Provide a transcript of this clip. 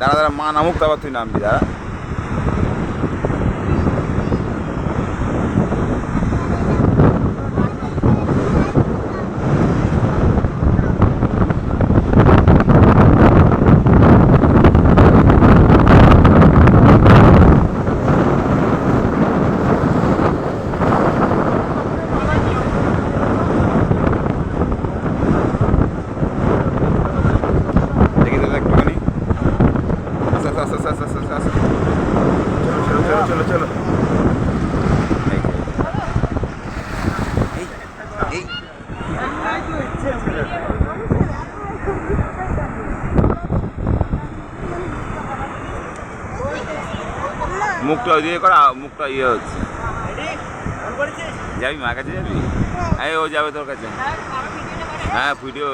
দাঁড়া দাঁড়া মা নামুক তারপর তুই নামবি দাঁড়া। আস্তে আস্তে আস্তে আস্তে আস্তে আস্তে চলো চলো চলো চলো চলো এই, এই মুখটা ওই দিকে করা মুখটা ইয়ে হচ্ছে। যাবি মার কাছে যাবি? হ্যাঁ। ও যাবে তোর কাছে হ্যাঁ ভিডিও